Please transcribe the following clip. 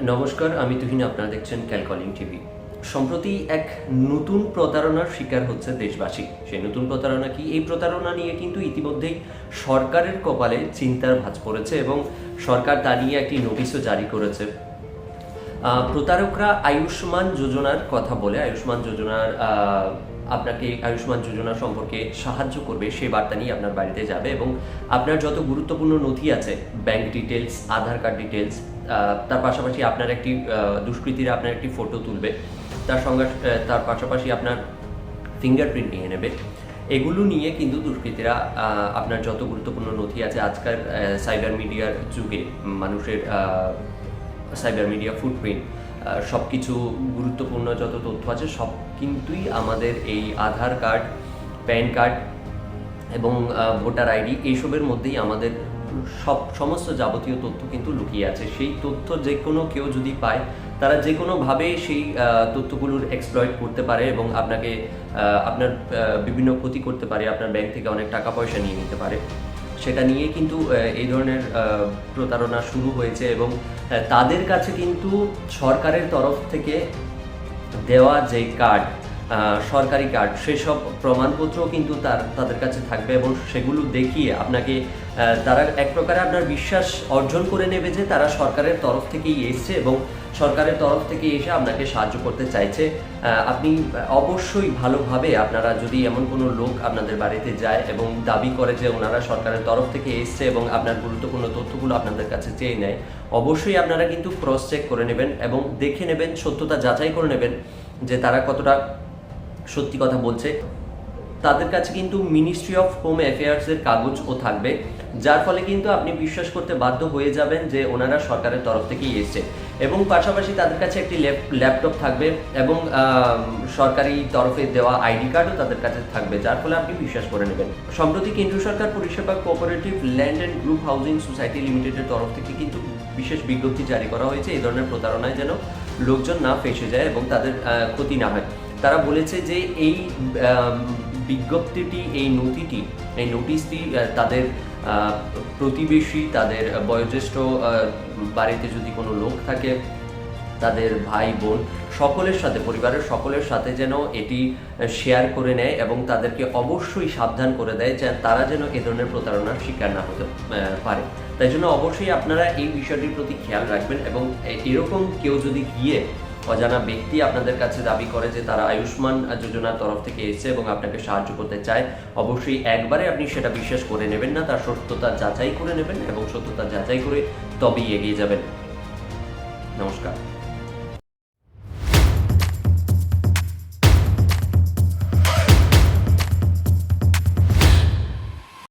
নমস্কার, আমি তুহিন, আপনারা দেখছেন ক্যালকলিং টিভি সম্প্রতি এক নতুন প্রতারণার শিকার হচ্ছে দেশবাসী। সেই নতুন প্রতারণা কি? এই প্রতারণা নিয়ে কিন্তু ইতিমধ্যেই সরকারের কপালে চিন্তার ভাঁজ পড়েছে এবং সরকার তা নিয়ে একটি নোটিশও জারি করেছে। প্রতারকরা আয়ুষ্মান যোজনার কথা বলে, আয়ুষ্মান যোজনার আপনাকে আয়ুষ্মান যোজনা সম্পর্কে সাহায্য করবে সেই বার্তা নিয়ে আপনার বাড়িতে যাবে এবং আপনার যত গুরুত্বপূর্ণ নথি আছে bank details Aadhaar card details তার পাশাপাশি আপনার একটি দুষ্কৃতীরা আপনার একটি ফটো তুলবে। তার সঙ্গে তার পাশাপাশি আপনার ফিঙ্গারপ্রিন্ট নিয়ে নেবে। এগুলো নিয়ে কিন্তু দুষ্কৃতীরা আপনার যত গুরুত্বপূর্ণ নথি আছে আজকাল সাইবার মিডিয়ার যুগে, মানুষের সাইবার মিডিয়া ফুটপ্রিন্ট সব কিছু গুরুত্বপূর্ণ যত তথ্য আছে সব কিন্তুই আমাদের এই আধার কার্ড প্যান কার্ড এবং ভোটার আইডি এইসবের মধ্যেই আমাদের সব সমস্ত যাবতীয় তথ্য কিন্তু লুকিয়ে আছে। সেই তথ্য যে কোনো কেউ যদি পায়, তারা যে কোনোভাবে সেই তথ্যগুলোর এক্সপ্লয়েট করতে পারে এবং আপনাকে আপনার বিভিন্ন ক্ষতি করতে পারে, আপনার ব্যাংক থেকে অনেক টাকা পয়সা নিয়ে নিতে পারে। সেটা নিয়ে কিন্তু এই ধরনের প্রতারণা শুরু হয়েছে এবং তাদের কাছে কিন্তু সরকারের তরফ থেকে দেওয়া যে কার্ড সরকারি কার্ড সেসব প্রমাণপত্রও কিন্তু তার, তাদের কাছে থাকবে এবং সেগুলো দেখিয়ে আপনাকে তারা এক প্রকারে আপনার বিশ্বাস অর্জন করে নেবে যে তারা সরকারের তরফ থেকেই এসছে এবং সরকারের তরফ থেকে এসে আপনাকে সাহায্য করতে চাইছে। আপনি অবশ্যই ভালোভাবে আপনারা যদি এমন কোনো লোক আপনাদের বাড়িতে যায় এবং দাবি করে যে ওনারা সরকারের তরফ থেকে এসছে এবং আপনার গুরুত্বপূর্ণ তথ্যগুলো আপনাদের কাছে চেয়ে নেয়, অবশ্যই আপনারা কিন্তু ক্রস চেক করে নেবেন এবং দেখে নেবেন, সত্যতা যাচাই করে নেবেন যে তারা কতটা সত্যি কথা বলছে। তাদের কাছে কিন্তু মিনিস্ট্রি অফ হোম অ্যাফেয়ার্সের কাগজও থাকবে, যার ফলে কিন্তু আপনি বিশ্বাস করতে বাধ্য হয়ে যাবেন যে ওনারা সরকারের তরফ থেকেই এসছে। এবং পাশাপাশি তাদের কাছে একটি ল্যাপটপ থাকবে এবং সরকারি তরফে দেওয়া আইডি কার্ডও তাদের কাছে থাকবে, যার ফলে আপনি বিশ্বাস করে নেবেন। সম্প্রতি কেন্দ্র সরকার পরিষেবা cooperative land and group housing society লিমিটেডের তরফ থেকে কিন্তু বিশেষ বিজ্ঞপ্তি জারি করা হয়েছে। এই ধরনের প্রতারণায় যেন লোকজন না ফেসে যায় এবং তাদের ক্ষতি না হয়। তারা বলেছে যে এই বিজ্ঞপ্তিটি, এই নথিটি, এই নোটিশটি তাদের প্রতিবেশী, তাদের বয়োজ্যেষ্ঠ বাড়িতে যদি কোনো লোক থাকে, তাদের ভাই, বোন, সকলের সাথে, পরিবারের সকলের সাথে যেন এটি শেয়ার করে নেয় এবং তাদেরকে অবশ্যই সাবধান করে দেয় যে তারা যেন এ ধরনের প্রতারণার শিকার না হতে পারে। তাই জন্য অবশ্যই আপনারা এই বিষয়টির প্রতি খেয়াল রাখবেন এবং এরকম কেউ যদি গিয়ে অজানা ব্যক্তি আপনাদের কাছে দাবি করে যে তারা আয়ুষ্মান যোজনার তরফ থেকে এসেছে এবং আপনাকে সাহায্য করতে চায়, অবশ্যই একবারে আপনি সেটা বিশ্বাস করে নেবেন না, তার সত্যতা যাচাই করে নেবেন এবং সত্যতা যাচাই করে তবেই এগিয়ে যাবেন। নমস্কার।